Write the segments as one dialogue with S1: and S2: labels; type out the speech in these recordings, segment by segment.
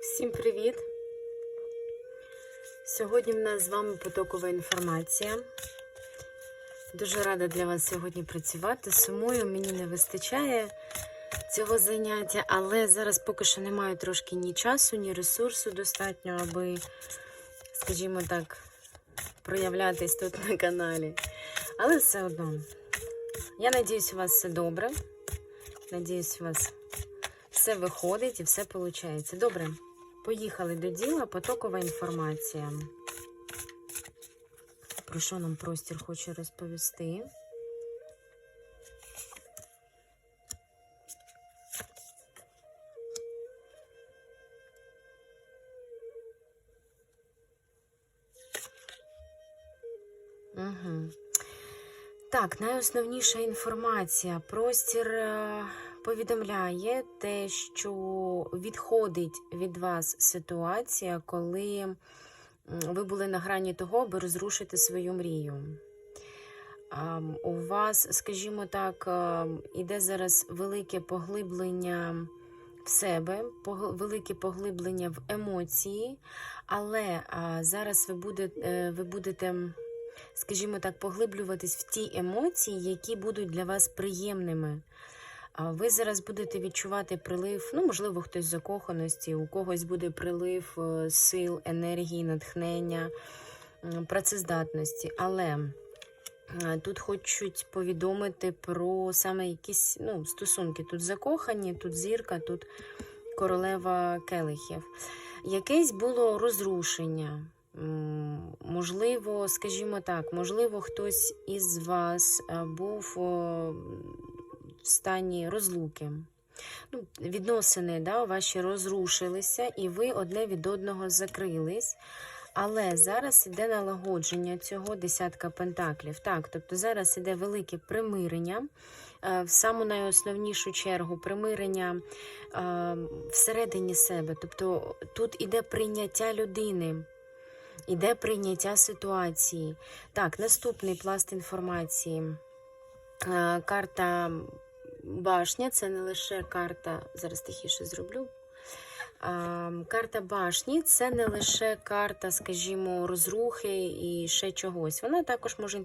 S1: Всім привіт! Сьогодні в нас з вами потокова інформація. Дуже рада для вас сьогодні працювати. Сумою мені не вистачає цього заняття, але зараз поки що не маю трошки ні часу, ні ресурсу достатньо, аби, скажімо так, проявлятись тут на каналі. Але все одно. Я надіюсь, у вас все добре. Надіюсь, у вас все виходить і все виходить. Добре, поїхали до діла. Потокова інформація. Про що нам простір хоче розповісти? Угу. Так, найосновніша інформація. Простір е, повідомляє те, що відходить від вас ситуація, коли ви були на грані того, аби розрушити свою мрію. У вас, скажімо так, іде зараз велике поглиблення в себе, велике поглиблення в емоції, але зараз ви будете, ви будете скажімо так, поглиблюватись в ті емоції, які будуть для вас приємними. Ви зараз будете відчувати прилив, ну, можливо, хтось закоханості, у когось буде прилив е, сил, енергії, натхнення, працездатності. Але е, тут хочуть повідомити про саме якісь ну, стосунки. Тут закохані, тут зірка, тут королева келихів. Якесь було розрушення. Можливо, скажімо так, можливо, хтось із вас е, був стані розлуки. Ну, відносини да, ваші розрушилися, і ви одне від одного закрились. Але зараз іде налагодження цього десятка пентаклів. Так, тобто зараз іде велике примирення, е, в саму найосновнішу чергу примирення е, всередині себе. Тобто тут іде прийняття людини. Іде прийняття ситуації. Так, наступний пласт інформації. Е, Карта башня це не лише карта. Зараз тихіше зроблю. Карта башні це не лише карта, скажімо, розрухи і ще чогось. Вона також може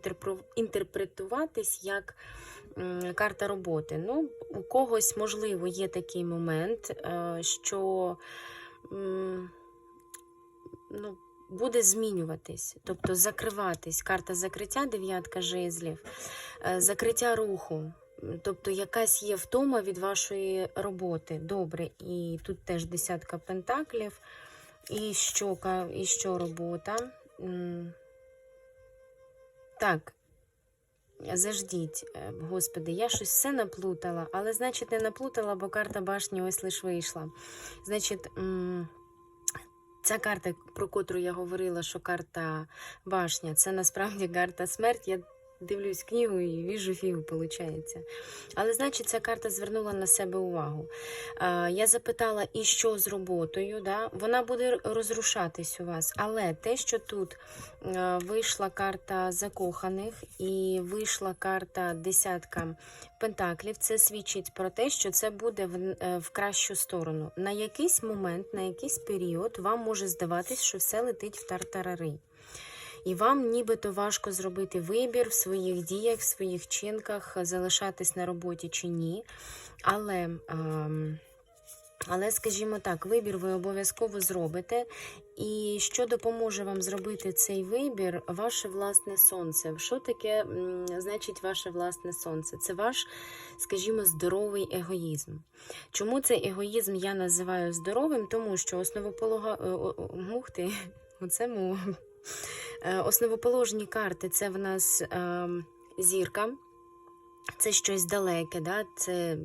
S1: інтерпретуватись як карта роботи. Ну, у когось, можливо, є такий момент, е, що. Ну, буде змінюватись, тобто закриватись. Карта закриття, дев'ятка жезлів, е, закриття руху. Тобто якась є втома від вашої роботи. Добре, і тут теж десятка пентаклів, і що, і що робота. Так, заждіть, е, господи, я щось все наплутала, але значить не наплутала, бо карта башні ось лиш вийшла. Значить. Ця карта, про котру я говорила, що карта башня, це насправді карта смерть. Я дивлюсь книгу і віжу фігу, виходить. Але, значить, ця карта звернула на себе увагу. Е, я запитала, і що з роботою? Да? Вона буде розрушатись у вас. Але те, що тут е, вийшла карта закоханих і вийшла карта десятка пентаклів, це свідчить про те, що це буде в, е, в кращу сторону. На якийсь момент, на якийсь період вам може здаватись, що все летить в тартарари. І вам нібито важко зробити вибір в своїх діях, в своїх чинках, залишатись на роботі чи ні. Але, ем, але скажімо так, вибір ви обов'язково зробите. І що допоможе вам зробити цей вибір? Ваше власне сонце. Що таке значить ваше власне сонце? Це ваш, скажімо, здоровий егоїзм. Чому цей егоїзм я називаю здоровим? Тому що основополога... е, о- о- ти, оце мова. Е, Основоположні карти це в нас е, зірка, це щось далеке, да? це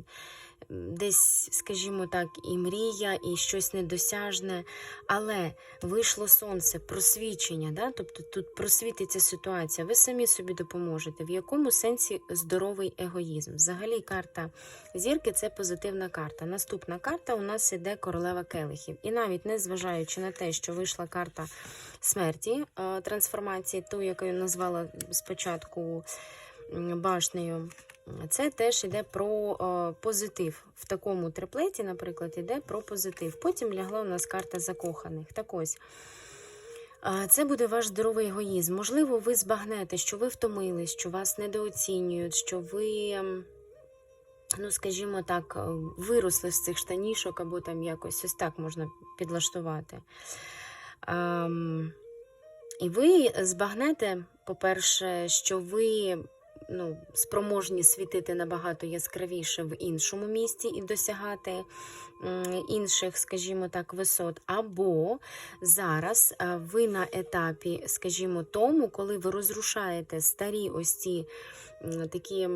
S1: десь, скажімо так, і мрія, і щось недосяжне. Але вийшло сонце, просвічення, да? тобто тут просвітиться ситуація. Ви самі собі допоможете. В якому сенсі здоровий егоїзм? Взагалі, карта зірки це позитивна карта. Наступна карта у нас іде королева келихів. І навіть не зважаючи на те, що вийшла карта смерті, е, трансформації, ту, яку я назвала спочатку башнею. Це теж йде про е, позитив. В такому триплеті, наприклад, йде про позитив. Потім лягла у нас карта закоханих. Так ось. Це буде ваш здоровий егоїзм. Можливо, ви збагнете, що ви втомились, що вас недооцінюють, що ви, ем, ну, скажімо так, е, виросли з цих штанішок, або там якось ось так можна підлаштувати. І ви збагнете, по-перше, що ви ну, спроможні світити набагато яскравіше в іншому місці і досягати інших, скажімо так, висот. Або зараз ви на етапі, скажімо, тому, коли ви розрушаєте старі ось ці такі,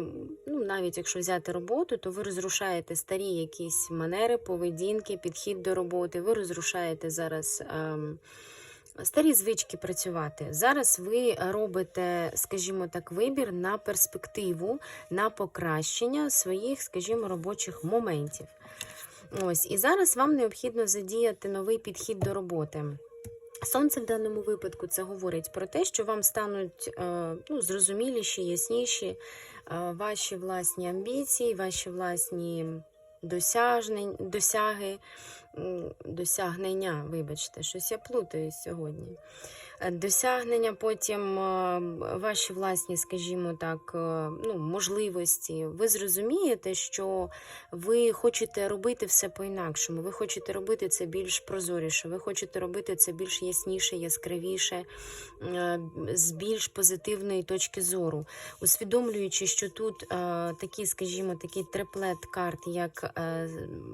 S1: ну, навіть якщо взяти роботу, то ви розрушаєте старі якісь манери, поведінки, підхід до роботи, ви розрушаєте зараз. ем, Старі звички працювати. Зараз ви робите, скажімо так, вибір на перспективу, на покращення своїх, скажімо, робочих моментів. Ось, і зараз вам необхідно задіяти новий підхід до роботи. Сонце в даному випадку це говорить про те, що вам стануть е, ну, зрозуміліші, ясніші е, ваші власні амбіції, ваші власні досяжнень, досяги, досягнення, вибачте, щось я плутаю сьогодні. Е, Досягнення, потім е, ваші власні, скажімо так, е, ну, можливості. Ви зрозумієте, що ви хочете робити все по-інакшому. Ви хочете робити це більш прозоріше, ви хочете робити це більш ясніше, яскравіше, з більш позитивної точки зору, усвідомлюючи, що тут такі, скажімо, такий триплет карт, як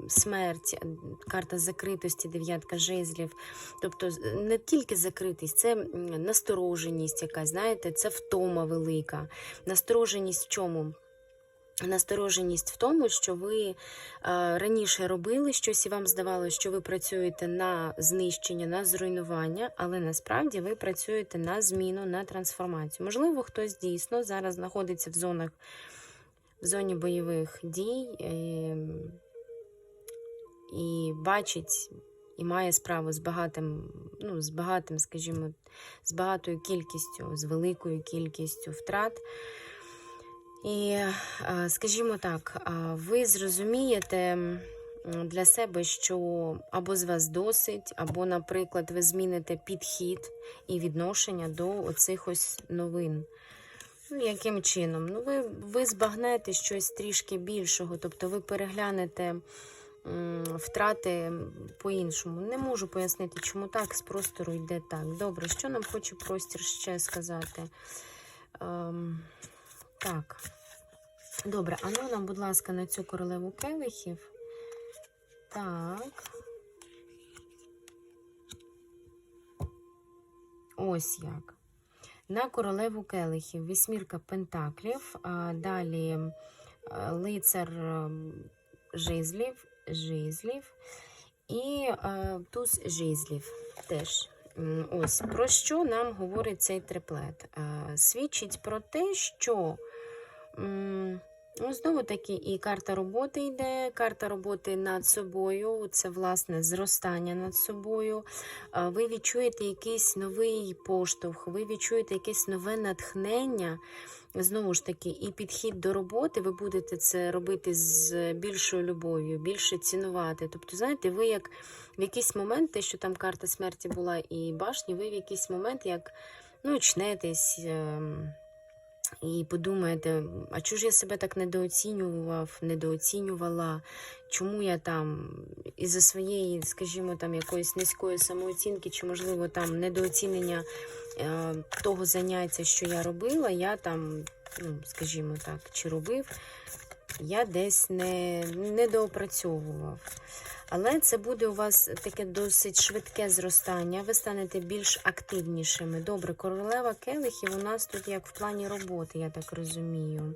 S1: смерть, карта закритості, дев'ятка жезлів. Тобто не тільки закритість, це настороженість якась, знаєте, це втома велика. Настороженість в чому? Настороженість в тому, що ви е, раніше робили щось, і вам здавалося, що ви працюєте на знищення, на зруйнування, але насправді ви працюєте на зміну, на трансформацію. Можливо, хтось дійсно зараз знаходиться в зонах в зоні бойових дій е, і бачить і має справу з багатим, ну, з багатим, скажімо, з багатою кількістю, з великою кількістю втрат. І, е, скажімо так, ви зрозумієте для себе, що або з вас досить, або, наприклад, ви зміните підхід і відношення до оцих ось новин. Ну, яким чином? Ну, ви, ви збагнете щось трішки більшого, тобто ви переглянете втрати по-іншому. Не можу пояснити, чому так, з простору йде так. Добре, що нам хоче простір ще сказати? Ем, так. Добре, а ну нам, будь ласка, на цю королеву келихів. Так. Ось як. На королеву келихів вісьмірка пентаклів, а далі лицар ем, жезлів, і е, туз жезлів теж. Ось про що нам говорить цей триплет? Свідчить про те, що знову таки і карта роботи йде, карта роботи над собою, це власне зростання над собою. Ви відчуєте якийсь новий поштовх, ви відчуєте якесь нове натхнення. Знову ж таки, і підхід до роботи, ви будете це робити з більшою любов'ю, більше цінувати. Тобто, знаєте, ви як в якийсь момент, те, що там карта смерті була і башні, ви в якийсь момент як ну, очнетесь ем, і подумаєте, а чого ж я себе так недооцінював, недооцінювала, чому я там із-за своєї, скажімо, там якоїсь низької самооцінки, чи, можливо, там недооцінення е, того заняття, що я робила, я там, ну, скажімо так, чи робив, я десь не, не доопрацьовував. Але це буде у вас таке досить швидке зростання, ви станете більш активнішими. Добре, королева келихів у нас тут як в плані роботи, я так розумію.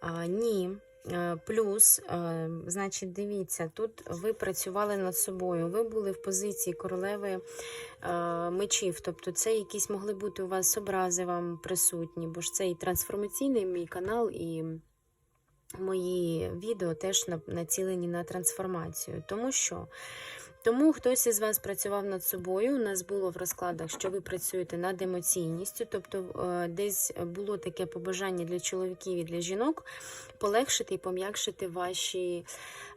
S1: А, ні. Плюс, значить, дивіться, тут ви працювали над собою, ви були в позиції королеви мечів, тобто це якісь могли бути у вас образи вам присутні, бо ж це і трансформаційний мій канал, і мої відео теж націлені на трансформацію. Тому що Тому хтось із вас працював над собою. У нас було в розкладах, що ви працюєте над емоційністю, тобто е, десь було таке побажання для чоловіків і для жінок полегшити і пом'якшити ваші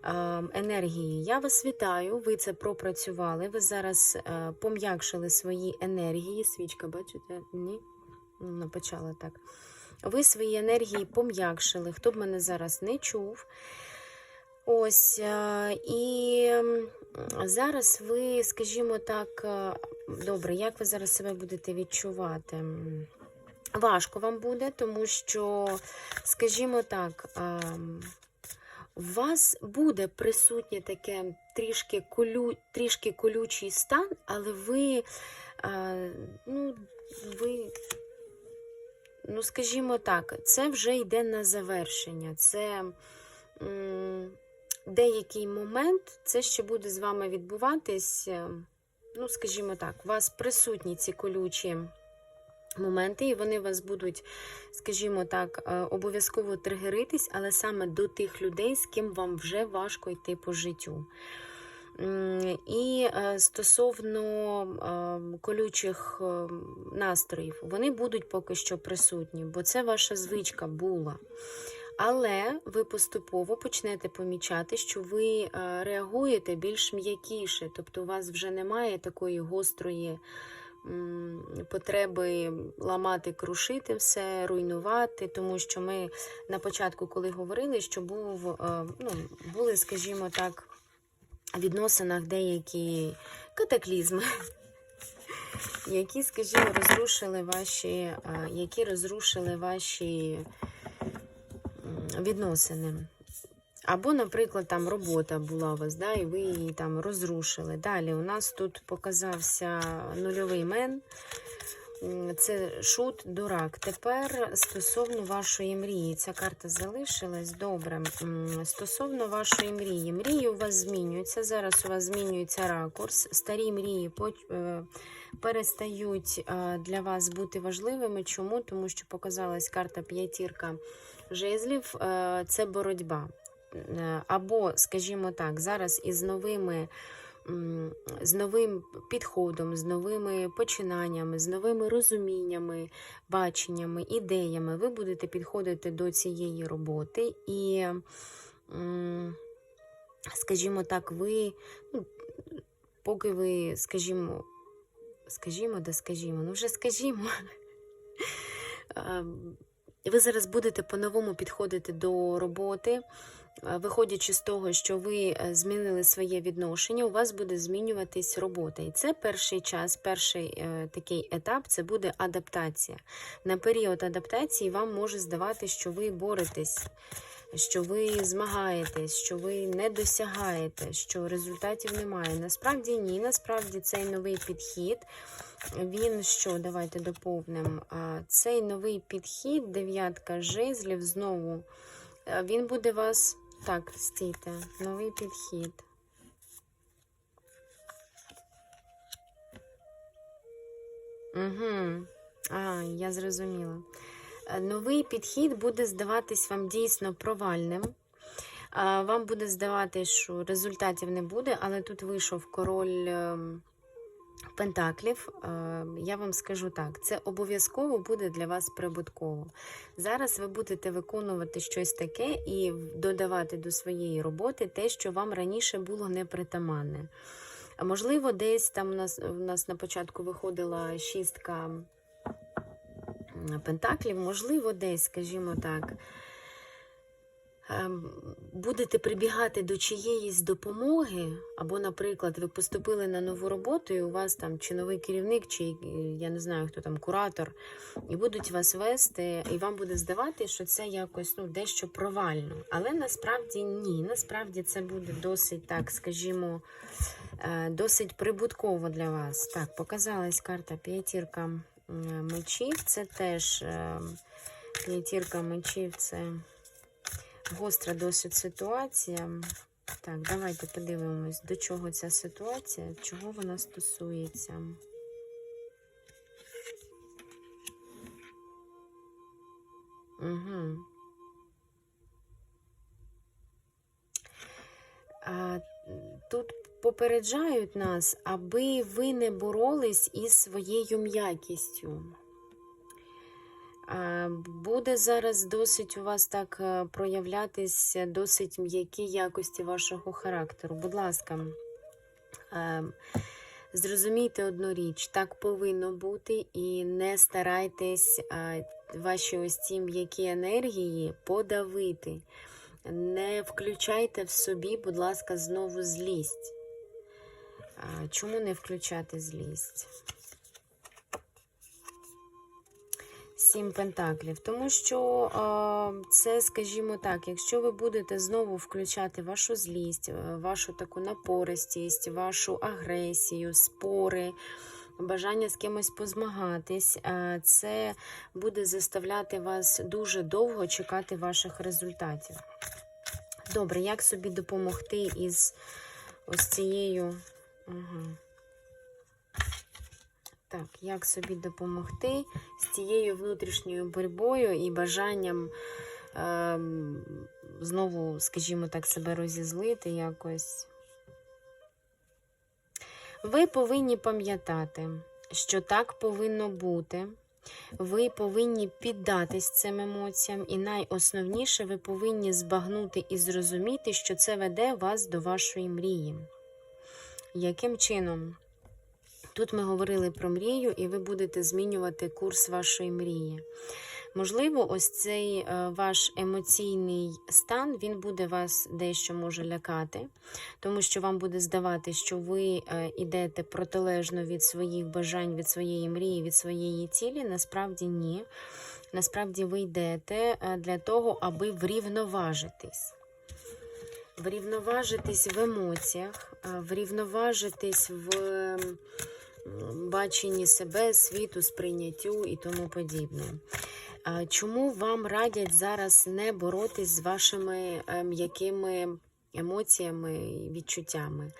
S1: е, енергії. Я вас вітаю, ви це пропрацювали. Ви зараз е, пом'якшили свої енергії. Свічка, бачите? Ні? Ну, почала так. Ви свої енергії пом'якшили, хто б мене зараз не чув. Ось, е, і зараз ви, скажімо так, е, добре, як ви зараз себе будете відчувати? Важко вам буде, тому що, скажімо так, ем, у вас буде присутнє таке трішки колю, трішки колючий стан, але ви, е, ну, ви, ну, скажімо так, це вже йде на завершення. Це м, деякий момент, це ще буде з вами відбуватись. е, Ну, скажімо так, у вас присутні ці колючі моменти, і вони вас будуть, скажімо так, е, обов'язково тригеритись, але саме до тих людей, з ким вам вже важко йти по життю. І е, стосовно е, колючих е, настроїв, вони будуть поки що присутні, бо це ваша звичка була. Але ви поступово почнете помічати, що ви е, реагуєте більш м'якіше, тобто у вас вже немає такої гострої потреби ламати, крушити все, руйнувати, тому що ми на початку, коли говорили, що був, е, ну, були, скажімо так, відносинах деякі катаклізми. Які, скажімо, розрушили ваші, е, які розрушили ваші відносини. Або, наприклад, там робота була у вас, да, і ви її там розрушили. Далі у нас тут показався нульовий мен. Це шут, дурак. Тепер стосовно вашої мрії. Ця карта залишилась. Добре. Стосовно вашої мрії. Мрії у вас змінюються. Зараз у вас змінюється ракурс. Старі мрії е, перестають е, для вас бути важливими. Чому? Тому що показалась карта п'ятірка жезлів. Е, Це боротьба. Або, скажімо так, зараз із новими з новим підходом, з новими починаннями, з новими розуміннями, баченнями, ідеями ви будете підходити до цієї роботи і, скажімо так, ви, ну, поки ви, скажімо, скажімо, да скажімо, ну вже скажімо. Ви зараз будете по-новому підходити до роботи, виходячи з того, що ви е, змінили своє відношення, у вас буде змінюватись робота. І це перший час, перший е, такий етап це буде адаптація. На період адаптації вам може здавати, що ви боретесь, що ви змагаєтесь, що ви не досягаєте, що результатів немає. Насправді ні, насправді цей новий підхід. Він що, давайте доповнимо. Цей новий підхід, дев'ятка жезлів, знову, е, він буде вас. Так, стійте, новий підхід. Угу. А, я зрозуміла. Е, Новий підхід буде здаватись вам дійсно провальним. Вам буде здаватись, що результатів не буде, але тут вийшов король ем, Пентаклів. Е, Я вам скажу так: це обов'язково буде для вас прибутково. Зараз ви будете виконувати щось таке і додавати до своєї роботи те, що вам раніше було непритаманне. Можливо, десь там у нас, у нас на початку виходила шістка пентаклів, можливо, десь, скажімо так, будете прибігати до чиєїсь допомоги, або, наприклад, ви поступили на нову роботу, і у вас там чи новий керівник, чи е, я не знаю, хто там куратор, і будуть вас вести, і вам буде здавати, що це якось ну, дещо провально. Але насправді ні. Насправді це буде досить так, скажімо, е, досить прибутково для вас. Так, показалась карта п'ятірка мечів. Це теж е, п'ятірка мечів, це гостра досить ситуація. Так, давайте подивимось, до чого ця ситуація, чого вона стосується. Угу. А, тут попереджають нас, аби ви не боролись із своєю м'якістю. Буде зараз досить у вас так е, проявлятись досить м'які якості вашого характеру. Будь ласка, зрозумійте одну річ, так повинно бути, і не старайтесь ваші ось ці м'які енергії подавити. Не включайте в собі, будь ласка, знову злість. Чому не включати злість? Сім пентаклів. Тому що це, скажімо так, якщо ви будете знову включати вашу злість, е, вашу таку напористість, вашу агресію, спори, бажання з кимось позмагатись, це буде заставляти вас дуже довго чекати ваших результатів. Добре, як собі допомогти із ось цією. Ага. Так, як собі допомогти з цією внутрішньою боротьбою і бажанням ем, знову, скажімо так, себе розізлити якось. Ви повинні пам'ятати, що так повинно бути. Ви повинні піддатись цим емоціям, і найосновніше, ви повинні збагнути і зрозуміти, що це веде вас до вашої мрії. Яким чином? Тут ми говорили про мрію, і ви будете змінювати курс вашої мрії. Можливо, ось цей е, ваш емоційний стан він буде вас дещо може лякати, тому що вам буде здавати, що ви йдете протилежно від своїх бажань, від своєї мрії, від своєї цілі. Насправді ні. Насправді ви йдете е, для того, аби врівноважитись. Врівноважитись в емоціях, е, врівноважитись в баченні себе, світу, сприйняттю і тому подібне. Чому вам радять зараз не боротись з вашими м'якими емоціями і відчуттями?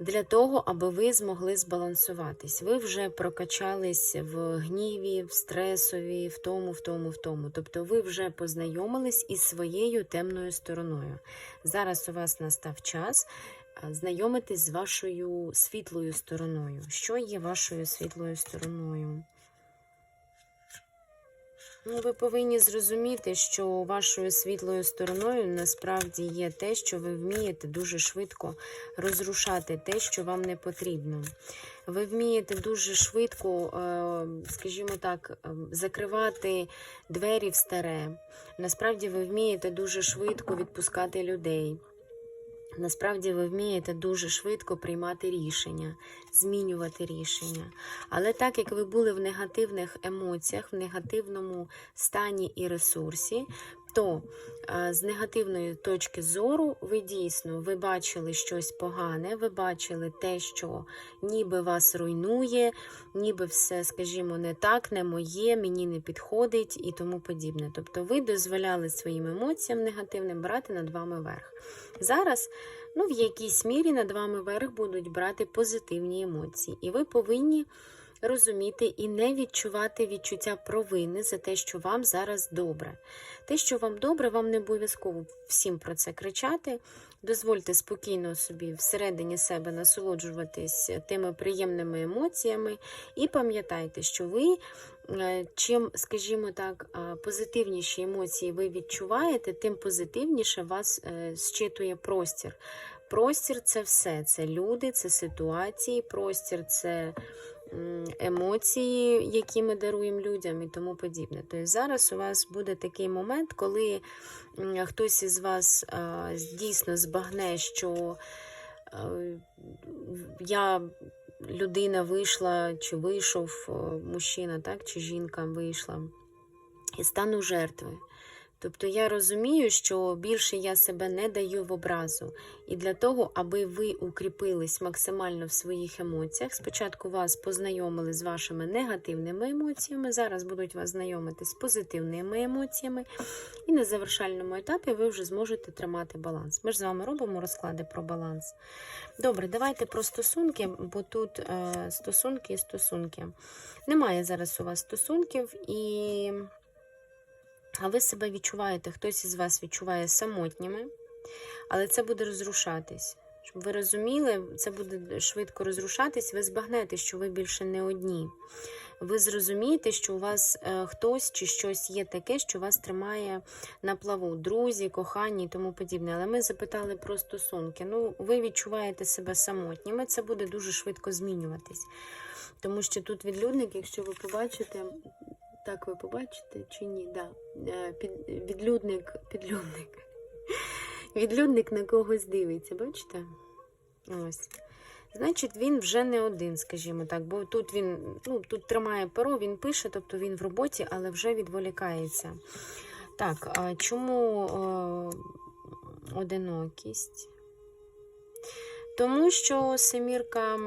S1: Для того, аби ви змогли збалансуватись. Ви вже прокачались в гніві, в стресові, в тому, в тому, в тому. Тобто ви вже познайомились із своєю темною стороною. Зараз у вас настав час знайомитись з вашою світлою стороною. Що є вашою світлою стороною? Ну, ви повинні зрозуміти, що вашою світлою стороною насправді є те, що ви вмієте дуже швидко розрушати те, що вам не потрібно. Ви вмієте дуже швидко, е, скажімо так, е, закривати двері в старе. Насправді ви вмієте дуже швидко відпускати людей. Насправді ви вмієте дуже швидко приймати рішення, змінювати рішення. Але так як ви були в негативних емоціях, в негативному стані і ресурсі, то з негативної точки зору ви дійсно ви бачили щось погане, ви бачили те, що ніби вас руйнує, ніби все, скажімо, не так, не моє, мені не підходить і тому подібне. Тобто ви дозволяли своїм емоціям негативним брати над вами верх. Зараз, ну, в якійсь мірі над вами верх будуть брати позитивні емоції, і ви повинні розуміти і не відчувати відчуття провини за те, що вам зараз добре. Те, що вам добре, вам не обов'язково всім про це кричати. Дозвольте спокійно собі всередині себе насолоджуватись тими приємними емоціями, і пам'ятайте, що ви. е, Чим, скажімо так, позитивніші емоції ви відчуваєте, тим позитивніше вас е, зчитує простір. Простір це все. Це люди, це ситуації, простір це емоції, які ми даруємо людям і тому подібне. Тобто зараз у вас буде такий момент, коли хтось із вас дійсно збагне, що я людина вийшла, чи вийшов мужчина, так, чи жінка вийшла, і стану жертвою. Тобто я розумію, що більше я себе не даю в образу. І для того, аби ви укріпились максимально в своїх емоціях, спочатку вас познайомили з вашими негативними емоціями, зараз будуть вас знайомити з позитивними емоціями, і на завершальному етапі ви вже зможете тримати баланс. Ми ж з вами робимо розклади про баланс. Добре, давайте про стосунки, бо тут е, стосунки і стосунки. Немає зараз у вас стосунків і. А ви себе відчуваєте, хтось із вас відчуває самотніми, але це буде розрушатись. Щоб ви розуміли, це буде швидко розрушатись, ви збагнете, що ви більше не одні. Ви зрозумієте, що у вас е, хтось чи щось є таке, що вас тримає на плаву, друзі, кохані і тому подібне. Але ми запитали про стосунки. Ну, ви відчуваєте себе самотніми, це буде дуже швидко змінюватись. Тому що тут відлюдник, якщо ви побачите, так ви побачите чи ні? Да. Е, Під, відлюдник, підлюдник. Відлюдник на когось дивиться, бачите? Ось. Значить, він вже не один, скажімо так, бо тут він ну, тут тримає перо, він пише, тобто він в роботі, але вже відволікається. Так, а чому е, одинокість? Тому що семірка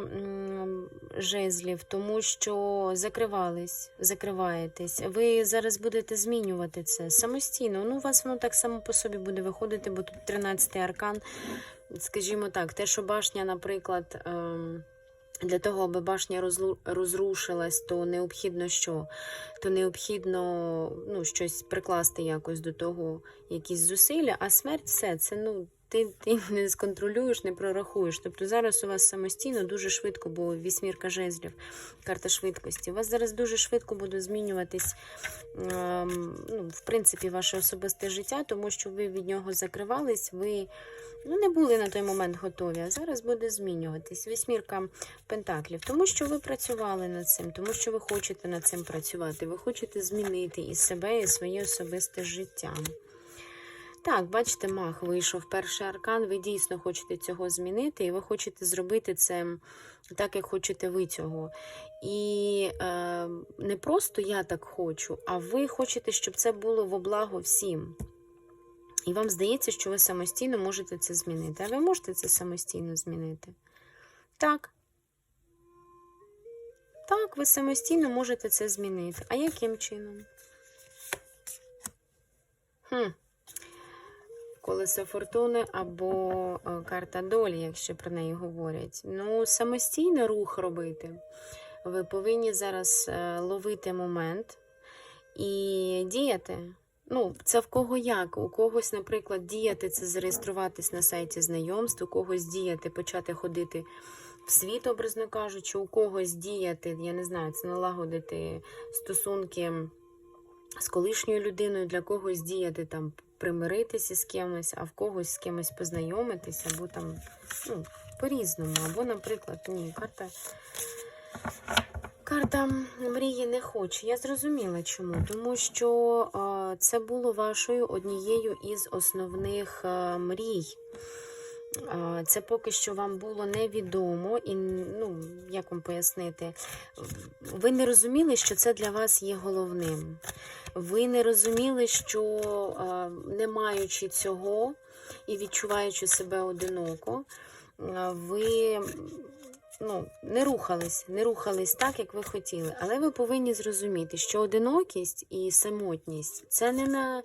S1: жезлів, тому що закривались, закриваєтесь. Ви зараз будете змінювати це самостійно. Ну, у вас воно так само по собі буде виходити, бо тут 13-й аркан, скажімо так, те, що башня, наприклад. ем, для того, аби башня розрушилась, то необхідно що? То необхідно ну, щось прикласти якось до того, якісь зусилля, а смерть все це ну. Ти, ти не сконтролюєш, не прорахуєш. Тобто зараз у вас самостійно дуже швидко, бо вісьмірка жезлів, карта швидкості. У вас зараз дуже швидко буде змінюватись, ем, ну, в принципі, ваше особисте життя, тому що ви від нього закривались, ви ну, не були на той момент готові, а зараз буде змінюватись. Вісьмірка пентаклів, тому що ви працювали над цим, тому що ви хочете над цим працювати, ви хочете змінити і себе, і своє особисте життя. Так, бачите, мах вийшов перший аркан. Ви дійсно хочете цього змінити, і ви хочете зробити це так, як хочете ви цього. І е, не просто я так хочу, а ви хочете, щоб це було во благо всім. І вам здається, що ви самостійно можете це змінити. А ви можете це самостійно змінити? Так. Так, ви самостійно можете це змінити. А яким чином? Хм. Колесо фортуни або е, карта долі, якщо про неї говорять. Ну, самостійно рух робити. Ви повинні зараз е, ловити момент і діяти. Ну, це в кого як? У когось, наприклад, діяти це зареєструватись на сайті знайомств, у когось діяти, почати ходити в світ, образно кажучи, у когось діяти, я не знаю, це налагодити стосунки з колишньою людиною, для когось діяти там примиритися з кимось, а в когось з кимось познайомитися, або там ну, по-різному. Або, наприклад, ні, карта. Карта мрії не хоче. Я зрозуміла чому. Тому що це було вашою однією із основних е, мрій. Це поки що вам було невідомо, і ну, як вам пояснити, ви не розуміли, що це для вас є головним. Ви не розуміли, що не маючи цього і відчуваючи себе одиноко, ви ну, не рухались, не рухались так, як ви хотіли. Але ви повинні зрозуміти, що одинокість і самотність це не на.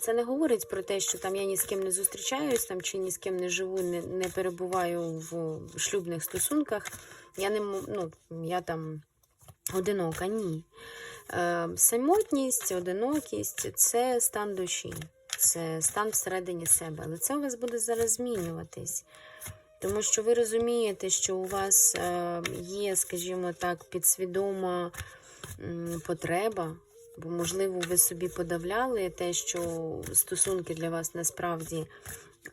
S1: Це не говорить про те, що там я ні з ким не зустрічаюсь, там чи ні з ким не живу, не, не перебуваю в шлюбних стосунках. Я не ну, я там одинока, ні. Е, самотність, одинокість це стан душі, це стан всередині себе. Але це у вас буде зараз змінюватись. Тому що ви розумієте, що у вас е, є, скажімо так, підсвідома потреба, бо, можливо, ви собі подавляли те, що стосунки для вас насправді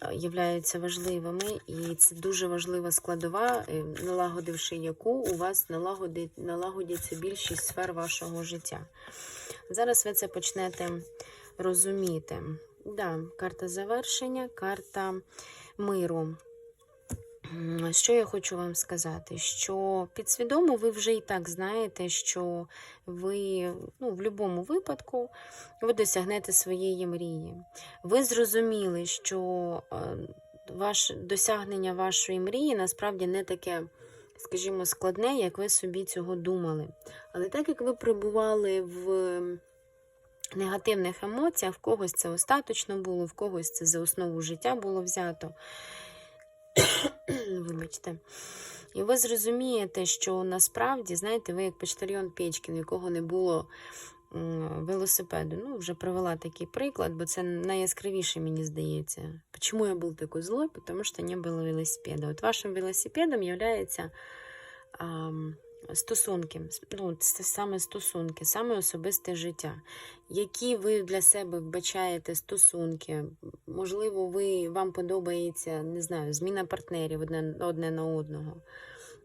S1: е, являються важливими, і це дуже важлива складова, е, налагодивши яку у вас налагодить, налагодяться більшість сфер вашого життя. Зараз ви це почнете розуміти. Да, карта завершення, карта миру. Що я хочу вам сказати? Що підсвідомо ви вже і так знаєте, що ви ну, в будь-якому випадку ви досягнете своєї мрії. Ви зрозуміли, що е, ваше досягнення вашої мрії насправді не таке, скажімо, складне, як ви собі цього думали. Але так як ви перебували в негативних емоціях, в когось це остаточно було, в когось це за основу життя було взято. Вибачте. І ви зрозумієте, що насправді, знаєте, ви як почтальйон Печкін, якого не було велосипеду. Ну, вже привела такий приклад, бо це найяскравіше, мені здається. Чому я був такий злой? Тому що не було велосипеда. От вашим велосипедом є стосунки, ну, це саме стосунки, саме особисте життя. Які ви для себе вбачаєте стосунки? Можливо, ви, вам подобається, не знаю, зміна партнерів одне, одне на одного.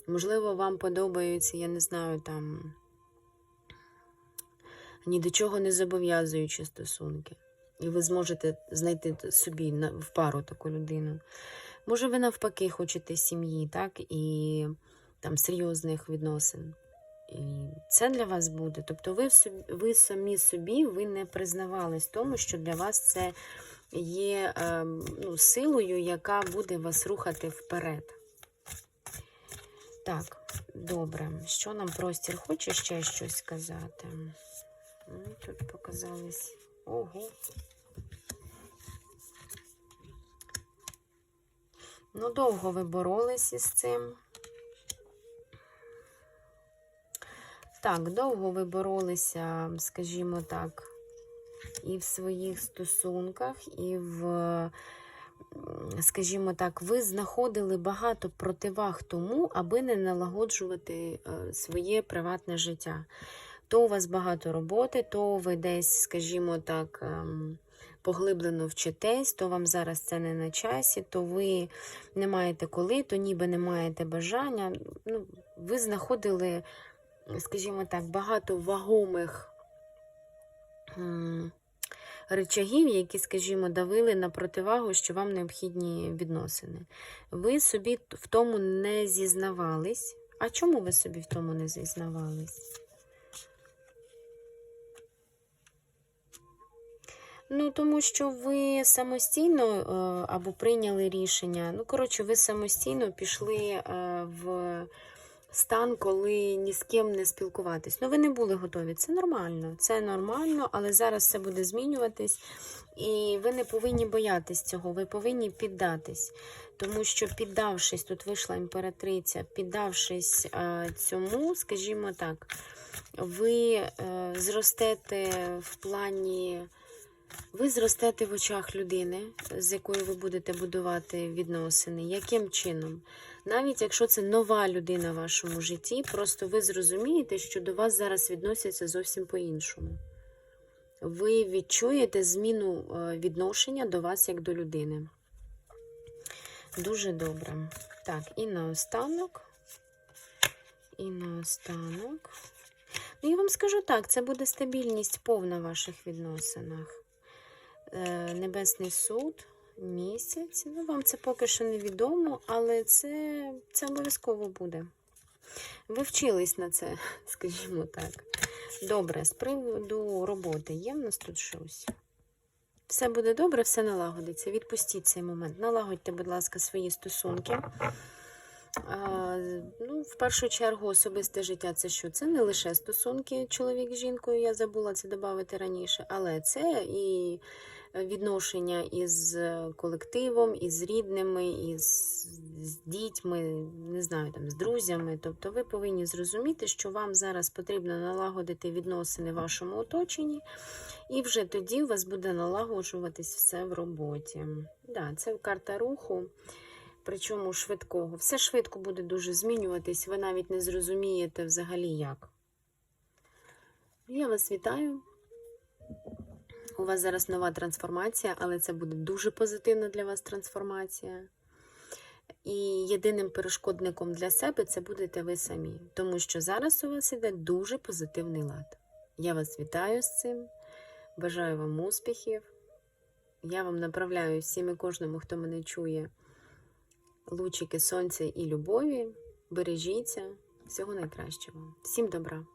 S1: Можливо, вам подобаються, я не знаю, там ні до чого не зобов'язуючі стосунки. І ви зможете знайти собі в пару таку людину. Може, ви навпаки хочете сім'ї, так? І там серйозних відносин. І це для вас буде. Тобто ви, собі, ви самі собі ви не признавались тому, що для вас це є е, ну, силою, яка буде вас рухати вперед. Так, добре. Що нам простір хоче ще щось сказати? Тут показались. Ого. Ну, довго ви боролись із цим. Так, довго ви боролися, скажімо так, і в своїх стосунках, і в, скажімо так, ви знаходили багато противаг тому, аби не налагоджувати е, своє приватне життя. То у вас багато роботи, то ви десь, скажімо так, ем, поглиблено вчитесь, то вам зараз це не на часі, то ви не маєте коли, то ніби не маєте бажання. Ну, ви знаходили скажімо так, багато вагомих речагів, які, скажімо, давили на противагу, що вам необхідні відносини. Ви собі в тому не зізнавались. А чому ви собі в тому не зізнавались? Ну, тому що ви самостійно е, або прийняли рішення. Ну, коротше, ви самостійно пішли е, в стан, коли ні з ким не спілкуватись. Ну, ви не були готові. Це нормально. Це нормально, але зараз все буде змінюватись. І ви не повинні боятись цього, ви повинні піддатись. Тому що, піддавшись, тут вийшла імператриця, піддавшись е, цьому, скажімо так, ви е, зростете в плані. Ви зростете в очах людини, з якою ви будете будувати відносини. Яким чином? Навіть якщо це нова людина в вашому житті, просто ви зрозумієте, що до вас зараз відносяться зовсім по-іншому. Ви відчуєте зміну е, відношення до вас як до людини. Дуже добре. Так, і наостанок. І наостанок. Ну, я вам скажу так, це буде стабільність повна в ваших відносинах. Е, Небесний суд, місяць. Ну, вам це поки що невідомо, але це, це обов'язково буде. Ви вчились на це, скажімо так. Добре, з приводу роботи є в нас тут щось. Все буде добре, все налагодиться. Відпустіть цей момент. Налагодьте, будь ласка, свої стосунки. А, ну, в першу чергу, особисте життя це що? Це не лише стосунки чоловік з жінкою, я забула це додати раніше, але це і відношення із колективом, із рідними, із з дітьми, не знаю, там, з друзями. Тобто ви повинні зрозуміти, що вам зараз потрібно налагодити відносини в вашому оточенні, і вже тоді у вас буде налагоджуватись все в роботі. Да, це карта руху. Причому швидкого. Все швидко буде дуже змінюватись, ви навіть не зрозумієте взагалі як. Я вас вітаю. У вас зараз нова трансформація, але це буде дуже позитивна для вас трансформація. І єдиним перешкодником для себе це будете ви самі. Тому що зараз у вас іде дуже позитивний лад. Я вас вітаю з цим. Бажаю вам успіхів. Я вам направляю всім і кожному, хто мене чує, лучики сонця і любові. Бережіться. Всього найкращого. Всім добра!